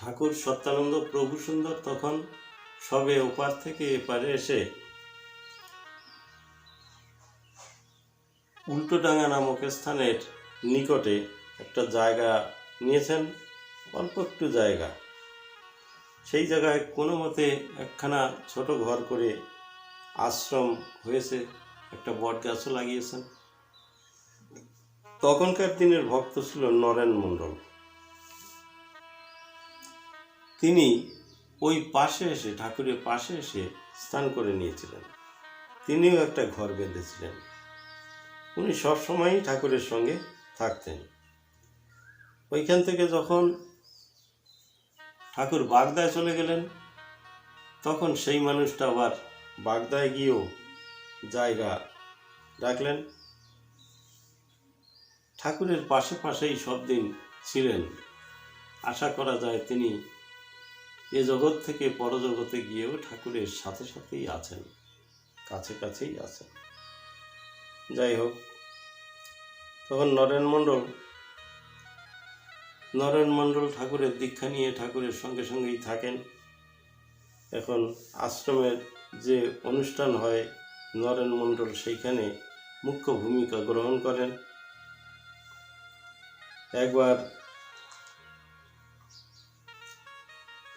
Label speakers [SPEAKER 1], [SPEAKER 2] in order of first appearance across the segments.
[SPEAKER 1] ঠাকুর সত্যানন্দ প্রভু সুন্দর তখন সবে ওপার থেকে এপারে এসে উল্টোডাঙ্গা নামক স্থানের নিকটে একটা জায়গা নিয়েছেন, অল্প একটু জায়গা। সেই জায়গায় কোনো মতে একখানা ছোট ঘর করে আশ্রম হয়েছে, একটা বট গাছও লাগিয়েছেন। তখনকার দিনের ভক্ত ছিল নরেন মণ্ডল। তিনি ওই পাশে এসে, ঠাকুরের পাশে এসে স্নান করে নিয়েছিলেন। তিনিও একটা ঘর বেঁধেছিলেন। উনি সবসময়ই ঠাকুরের সঙ্গে থাকতেন। ওইখান থেকে যখন ঠাকুর বাগদায় চলে গেলেন, তখন সেই মানুষটা আবার বাগদায় গিয়েও জায়গা রাখলেন। ঠাকুরের পাশে পাশেই সব দিন ছিলেন। আশা করা যায় তিনি এ জগৎ থেকে পরজগতে গিয়েও ঠাকুরের সাথে সাথেই আছেন, কাছে কাছেই আছেন। যাই হোক, তখন নরেন মণ্ডল নরেন মণ্ডল ঠাকুরের দীক্ষা নিয়ে ঠাকুরের সঙ্গে সঙ্গেই থাকেন। এখন আশ্রমের যে অনুষ্ঠান হয়, নরেন মণ্ডল সেইখানে মুখ্য ভূমিকা গ্রহণ করেন। একবার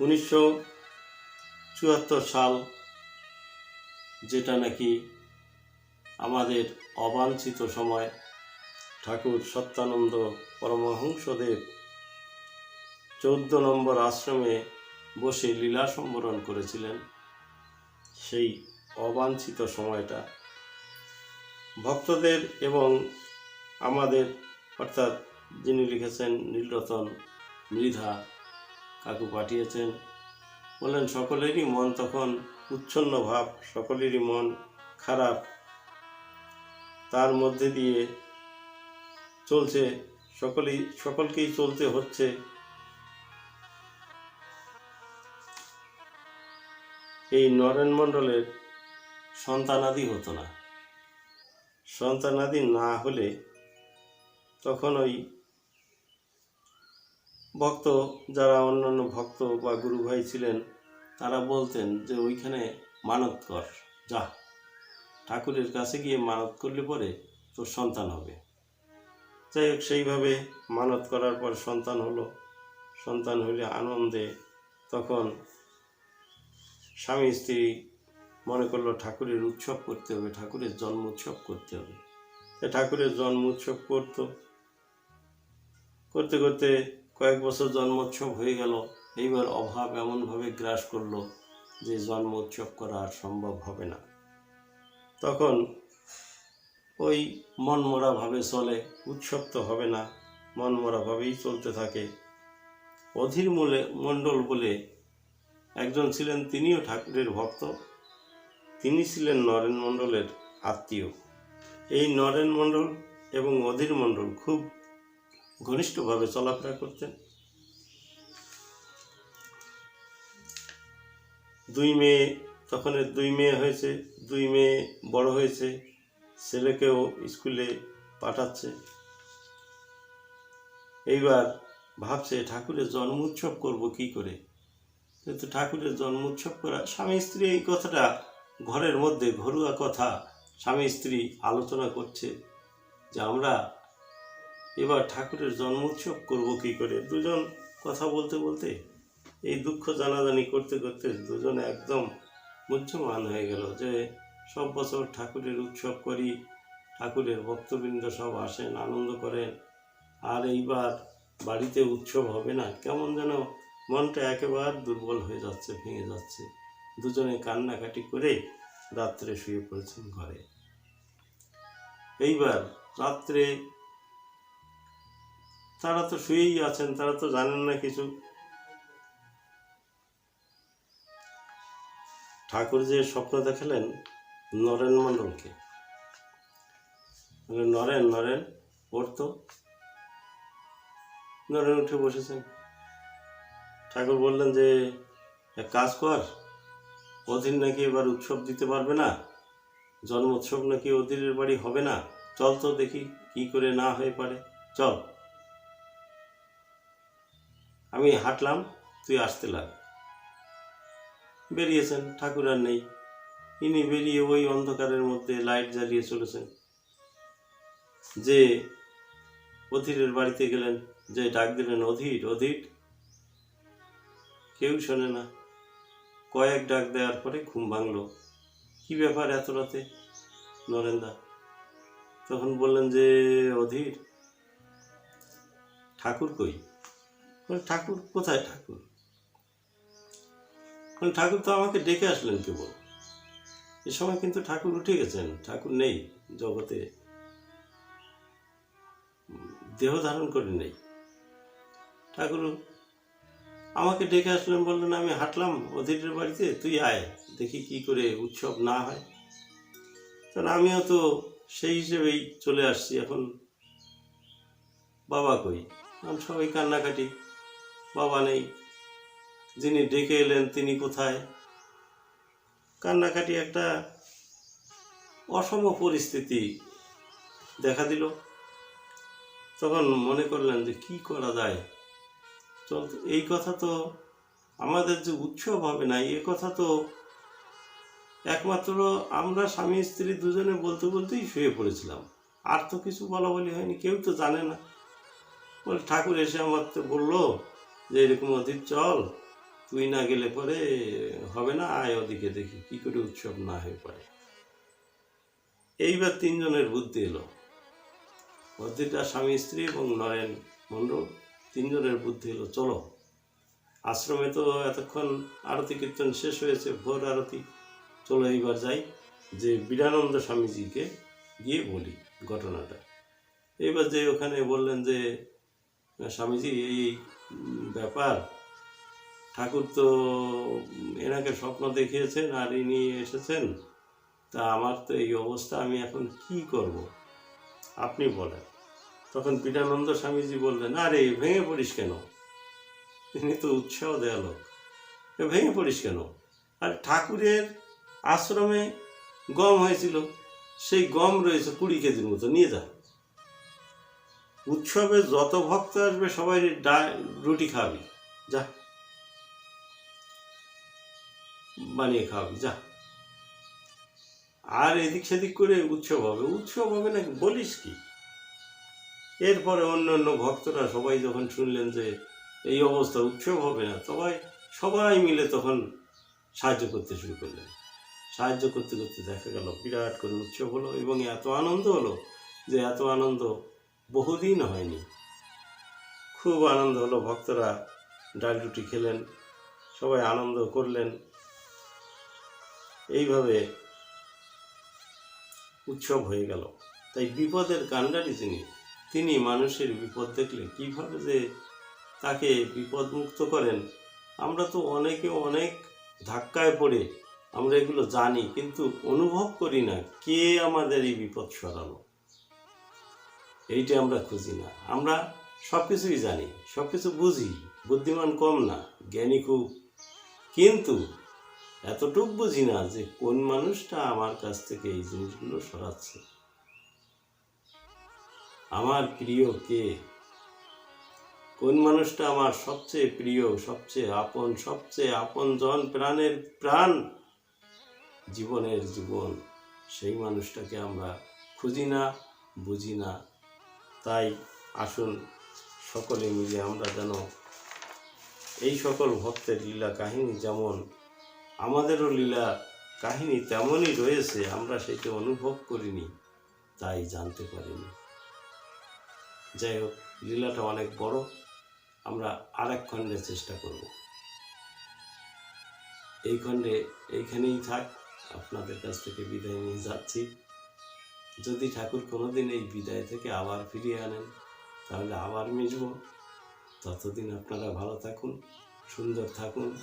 [SPEAKER 1] উনিশশো চুয়াত্তর সাল, যেটা নাকি আমাদের অবাঞ্ছিত সময়, ঠাকুর সত্যানন্দ পরমহংসদেব চৌদ্দ নম্বর আশ্রমে বসে লীলা সম্বরণ করেছিলেন। সেই অবাঞ্ছিত সময়টা ভক্তদের এবং আমাদের, অর্থাৎ যিনি লিখেছেন নীলরতন মৃধা কাকু পাঠিয়েছেন। বললেন, সকলেরই মন তখন উচ্ছন্ন ভাব, সকলেরই মন খারাপ। তার মধ্যে দিয়ে চলছে, সকলেই, সকলকেই চলতে হচ্ছে। এই নরেন মণ্ডলের সন্তানাদি হতো না। সন্তানাদি না হলে তখন ওই ভক্ত, যারা অন্যান্য ভক্ত বা গুরু ভাই ছিলেন, তারা বলতেন যে ওইখানে মানত কর, যা। ঠাকুরের কাছে গিয়ে মানত করলে পরে তোর সন্তান হবে। যাই হোক, সেইভাবে মানত করার পর সন্তান হলো। সন্তান হলে আনন্দে তখন স্বামী, স্ত্রী মনে করল ঠাকুরের উৎসব করতে হবে, ঠাকুরের জন্ম উৎসব করতে হবে। ঠাকুরের জন্ম উৎসব করতো। করতে করতে কয়েক বছর জন্মোৎসব হয়ে গেল, এইবার অভাব এমনভাবে গ্রাস করল যে জন্ম উৎসব করা আর সম্ভব হবে না। তখন ওই মনমরাভাবে চলে, উৎসব তো হবে না, মনমরাভাবেই চলতে থাকে। অধীর মূলে, মণ্ডল বলে একজন ছিলেন তিনিও ঠাকুরের ভক্ত, তিনি ছিলেন নরেন মণ্ডলের আত্মীয়। এই নরেন মণ্ডল এবং অধীর মণ্ডল খুব ঘনিষ্ঠভাবে চলাফেরা করতেন। দুই মেয়ে, তখন দুই মেয়ে হয়েছে, দুই মেয়ে বড় হয়েছে, ছেলেকেও স্কুলে পাঠাচ্ছে। এইবার ভাবছে, ঠাকুরের জন্ম উৎসব করব কী করে? কিন্তু ঠাকুরের জন্ম উৎসব করা, স্বামী স্ত্রী এই কথাটা ঘরের মধ্যে ঘরোয়া কথা, স্বামী স্ত্রী আলোচনা করছে যে, আমরা এবার ঠাকুরের জন্ম উৎসব করব কি করে? দুজন কথা বলতে বলতে, এই দুঃখ জানাজানি করতে করতে দুজন একদম মুহ্যমান হয়ে গেল যে সব বছর ঠাকুরের উৎসব করি, ঠাকুরের ভক্তবৃন্দ সব আসেন, আনন্দ করেন। আর এইবার বাড়িতে উৎসব হবে না, কেমন যেন মনটা একেবারে দুর্বল হয়ে যাচ্ছে, ভেঙে যাচ্ছে। দুজনে কান্নাকাটি করে রাত্রে শুয়ে পড়েছেন ঘরে। এইবার রাত্রে তারা তো শুয়েই আছেন, তারা তো জানেন না কিছু। ঠাকুর যে স্বপ্ন দেখালেন নরেন মণ্ডলকে। নরেন নরেন পড়তো নরেন উঠে বসেছেন। ঠাকুর বললেন যে, এক কাজ কর অধীর নাকি এবার উৎসব দিতে পারবে না জন্ম উৎসব নাকি অধীরের বাড়ি হবে না। চল তো দেখি কি করে না হয়ে পারে। চল। আমি হাঁটলাম, তুই আসতে লাগ। বেরিয়েছেন, ঠাকুর আর নেই। ইনি বেরিয়ে ওই অন্ধকারের মধ্যে লাইট জ্বালিয়ে চলেছেন। যে অধীরের বাড়িতে গেলেন, যে ডাক দিলেন, অধীর অধীর। কেউ শোনে না। কয়েক ডাক দেওয়ার পরে ঘুম ভাঙলো। কি ব্যাপার এত রাতে? নরেন্দা। তখন বললেন যে, অধীর। ঠাকুর কই? ঠাকুর, কোথায় ঠাকুর? ঠাকুর তো আমাকে ডেকে আসলেন কেবল। এ সময় কিন্তু ঠাকুর উঠে গেছেন, ঠাকুর নেই জগতে। দেহ ধারণ করে নেই। ঠাকুর আমাকে ডেকে আসলেন, বললেন, আমি হাঁটলাম অধীরের বাড়িতে, তুই আয়, দেখি কি করে উৎসব না হয়। কারণ আমিও তো সেই হিসেবেই চলে আসছি, এখন বাবা কই? আমি সবাই কান্নাকাটি। বাবা নেই। যিনি ডেকে এলেন তিনি কোথায়? কান্নাকাটি একটা অসম পরিস্থিতি দেখা দিল। তখন মনে করলেন যে কি করা যায়? তো, এই কথা তো আমাদের যে উৎসব হবে না এ কথা তো একমাত্র আমরা স্বামী স্ত্রী দুজনে বলতে বলতেই শুয়ে পড়েছিলাম। আর তো কিছু বলা বলি হয়নি কেউ তো জানে না। বলে ঠাকুর এসে আমার তো বলল যে এরকম অধিক চল, তুই না গেলে পরে হবে না, আয় ওদিকে দেখি কি করে উৎসব না হয়ে পড়ে। এইবার তিনজনের বুদ্ধি এলো। অর্ধেকটা স্বামী, স্ত্রী এবং নয়ন মণ্ডল, তিনজনের বুদ্ধি এলো, চলো। আশ্রমে তো এতক্ষণ আরতি কীর্তন শেষ হয়েছে, ভোর আরতি, চলো এইবার যাই। যে বিরানন্দ স্বামীজিকে গিয়ে বলি ঘটনাটা। এইবার যে ওখানে বললেন যে, স্বামীজি, এই ব্যাপার। ঠাকুর তো এনাকে স্বপ্ন দেখিয়েছেন আর ইনি এসেছেন। তা আমার তো এই অবস্থা, আমি এখন কি করব? আপনি বলেন। তখন পীঠানন্দ স্বামীজি বললেন আরে ভেঙে পড়িস কেন? তিনি তো উৎসাহ দেয়া লোক। ভেঙে পড়িস কেন? আর ঠাকুরের আশ্রমে গম হয়েছিল। সেই গম রয়েছে কুড়ি কেজির মতো। নিয়ে যা। উৎসবে যত ভক্ত আসবে, সবাই রুটি খাওয়াবি যা। বানিয়ে খাওয়াবি, যা। আর এদিক সেদিক করে উৎসব হবে। উৎসব হবে নাকি? বলিস কি? এরপরে অন্য অন্য ভক্তরা সবাই যখন শুনলেন যে এই অবস্থা, উৎসব হবে না, সবাই সবাই মিলে তখন সাহায্য করতে শুরু করলেন। সাহায্য করতে করতে দেখা গেল, বিরাট করে উৎসব হলো এবং এত আনন্দ হলো যে এত আনন্দ বহুদিন হয়নি। খুব আনন্দ হলো, ভক্তরা ডাল রুটি খেলেন, সবাই আনন্দ করলেন। এইভাবে উৎসব হয়ে গেল। তাই বিপদের কাণ্ডারি যিনি তিনি মানুষের বিপদ দেখলে কীভাবে যে তাকে বিপদমুক্ত করেন, আমরা তো অনেকে অনেক ধাক্কায় পড়ে, আমরা এগুলো জানি, কিন্তু অনুভব করি না কে আমাদের এই বিপদ সরালো। এইটা আমরা খুঁজি না। আমরা সব কিছুই জানি সব কিছু বুঝি, বুদ্ধিমান কম না, জ্ঞানী খুব। কিন্তু এতটুক বুঝি না যে কোন মানুষটা আমার কাছ থেকে এই জিনিসগুলো সরাচ্ছে। আমার প্রিয় কে? কোন মানুষটা আমার সবচেয়ে প্রিয়, সবচেয়ে আপন সবচেয়ে আপন জন প্রাণের প্রাণ? জীবনের জীবন, সেই মানুষটাকে আমরা খুঁজি না, বুঝি না। তাই আসুন সকলে মিলে আমরা যেন এই সকল ভক্তের লীলা কাহিনী যেমন, আমাদেরও লীলা কাহিনী তেমনই রয়েছে, আমরা সেটি অনুভব করিনি, তাই জানতে পারিনি। যাই হোক, লীলাটা অনেক বড়, আমরা আর এক খণ্ডের চেষ্টা করব। এই খণ্ডে এইখানেই থাক, আপনাদের কাছ থেকে বিদায় নিয়ে যাচ্ছি। যদি ঠাকুর কোনোদিন এই বিদায় থেকে আবার ফিরিয়ে আনেন, তাহলে আবার মিশব। ততদিন আপনারা ভালো থাকুন, সুন্দর থাকুন,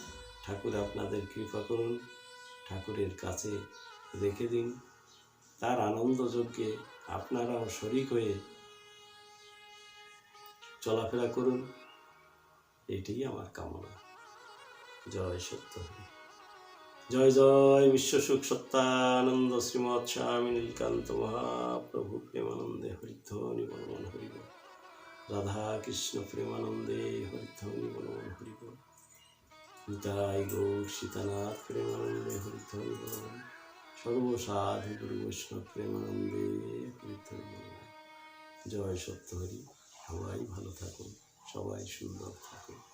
[SPEAKER 1] ঠাকুর আপনাদের কৃপা করুন, ঠাকুরের কাছে রেখে দিন। তার আনন্দ যজ্ঞে আপনারাও শরিক হয়ে চলাফেরা করুন, এটাই আমার কামনা। জয় সত্য। জয় জয় বিশ্ব সুখ সত্যানন্দ শ্রীমৎ স্বামী নীলকান্ত মহাপ্রভু প্রেমানন্দে হরিধ্বনি বলমন হরিব। রাধা কৃষ্ণ প্রেমানন্দে হরিধ্বনি বলমন হরিব। নিতাই গৌর সীতানাথ প্রেমানন্দে হরিধ্বনি বলমন সর্বসাধু গুরু বৈষ্ণব প্রেমানন্দে হরিধ্বনি বলমন জয় সত্য হরি সবাই ভালো থাকুন, সবাই সুন্দর থাকুন।